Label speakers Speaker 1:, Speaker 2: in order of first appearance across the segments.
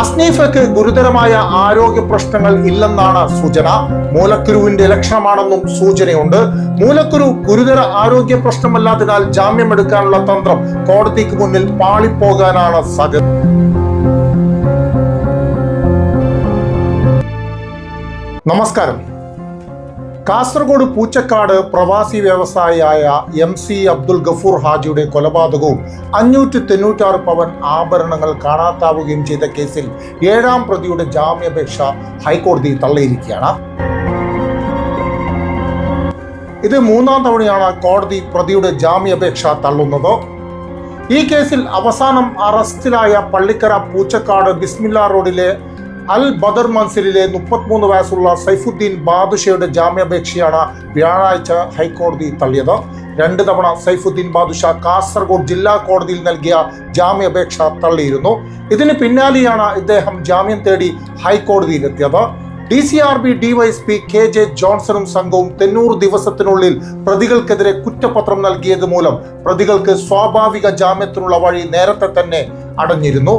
Speaker 1: അസ്നീഫയ്ക്ക് ഗുരുതരമായ ആരോഗ്യ പ്രശ്നങ്ങൾ ഇല്ലെന്നാണ് സൂചന. മൂലക്കുരുവിന്റെ ലക്ഷണമാണെന്നും സൂചനയുണ്ട്. മൂലക്കുരു ഗുരുതര ആരോഗ്യ പ്രശ്നമല്ലാത്തതിനാൽ ജാമ്യമെടുക്കാനുള്ള തന്ത്രം കോടതിക്ക് മുന്നിൽ പാളിപ്പോകാനാണ് സാധ്യത. നമസ്കാരം. കാസർഗോഡ് പൂച്ചക്കാട് പ്രവാസി വ്യവസായിയായ എം സി അബ്ദുൽ ഗഫൂർ ഹാജിയുടെ കൊലപാതകവും അഞ്ഞൂറ്റി തൊണ്ണൂറ്റാറ് പവൻ ആഭരണങ്ങൾ കാണാത്താവുകയും ചെയ്ത കേസിൽ ഏഴാം പ്രതിയുടെ ജാമ്യാപേക്ഷ ഹൈക്കോടതി തള്ളിയിരിക്കുകയാണ്. ഇത് മൂന്നാം തവണയാണ് കോടതി പ്രതിയുടെ ജാമ്യാപേക്ഷ തള്ളുന്നത്. ഈ കേസിൽ അവസാനം അറസ്റ്റിലായ പള്ളിക്കര പൂച്ചക്കാട് ബിസ്മില്ല റോഡിലെ അൽ ബദർ മൻസിലിലെ മുപ്പത്തിമൂന്ന് വയസ്സുള്ള സൈഫുദ്ദീൻ ബാദുഷയുടെ ജാമ്യാപേക്ഷയാണ് വ്യാഴാഴ്ച ഹൈക്കോടതി തള്ളിയത്. രണ്ട് തവണ സൈഫുദ്ദീൻ ബാദുഷ കാസർഗോഡ് ജില്ലാ കോടതിയിൽ നൽകിയ ജാമ്യാപേക്ഷ തള്ളിയിരുന്നു. ഇതിന് പിന്നാലെയാണ് ഇദ്ദേഹം ജാമ്യം തേടി ഹൈക്കോടതിയിലെത്തിയത്. D C R B D Y S P K J ജോൺസണും സംഘവും തെന്നൂറ് ദിവസത്തിനുള്ളിൽ പ്രതികൾക്കെതിരെ കുറ്റപത്രം നൽകിയത് മൂലം പ്രതികൾക്ക് സ്വാഭാവിക ജാമ്യത്തിനുള്ള വഴി നേരത്തെ തന്നെ അടഞ്ഞിരുന്നു.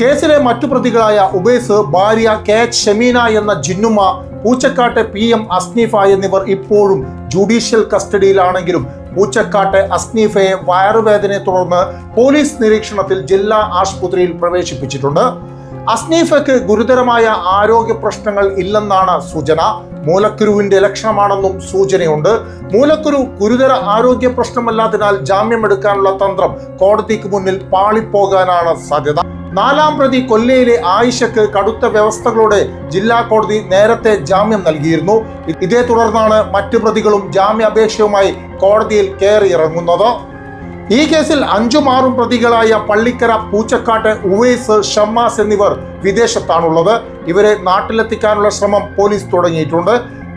Speaker 1: കേസിലെ മറ്റു പ്രതികളായ ഉബേസ് ഭാര്യ കെ എച്ച് ഷമീന എന്ന ജിന്നുമ പൂച്ചക്കാട്ടെ പി എം അസ്നീഫ എന്നിവർ ഇപ്പോഴും ജുഡീഷ്യൽ കസ്റ്റഡിയിലാണെങ്കിലും പൂച്ചക്കാട്ടെ അസ്നീഫയെ വയറുവേദനയെ തുടർന്ന് പോലീസ് നിരീക്ഷണത്തിൽ ജില്ലാ ആശുപത്രിയിൽ പ്രവേശിപ്പിച്ചിട്ടുണ്ട്. അസ്നീഫയ്ക്ക് ഗുരുതരമായ ആരോഗ്യ പ്രശ്നങ്ങൾ ഇല്ലെന്നാണ് സൂചന. മൂലക്കുരുവിന്റെ ലക്ഷണമാണെന്നും സൂചനയുണ്ട്. മൂലക്കുരു ഗുരുതര ആരോഗ്യ പ്രശ്നമല്ലാത്തതിനാൽ ജാമ്യമെടുക്കാനുള്ള തന്ത്രം കോടതിക്ക് മുന്നിൽ പാളിപ്പോകാനാണ് സാധ്യത. നാലാം പ്രതി കൊല്ലയിലെ ആയിഷക്ക് കടുത്ത വ്യവസ്ഥകളോടെ ജില്ലാ കോടതി നേരത്തെ ജാമ്യം നൽകിയിരുന്നു. ഇതേ തുടർന്നാണ് മറ്റു പ്രതികളും ജാമ്യാപേക്ഷയുമായി കോടതിയിൽ കയറിയിറങ്ങുന്നത് ഈ കേസിൽ അഞ്ചും പ്രതികളായ പള്ളിക്കര പൂച്ചക്കാട്ട് ഉവൈസ് ഷമ്മാസ് എന്നിവർ വിദേശത്താണുള്ളത്. ഇവരെ നാട്ടിലെത്തിക്കാനുള്ള ശ്രമം പോലീസ് തുടങ്ങിയിട്ടുണ്ട്.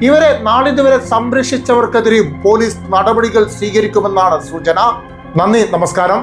Speaker 1: ഇവരെ നാളിതുവരെ സംരക്ഷിച്ചവർക്കെതിരെയും പോലീസ് നടപടികൾ സ്വീകരിക്കുമെന്നാണ് സൂചന. നന്ദി നമസ്കാരം.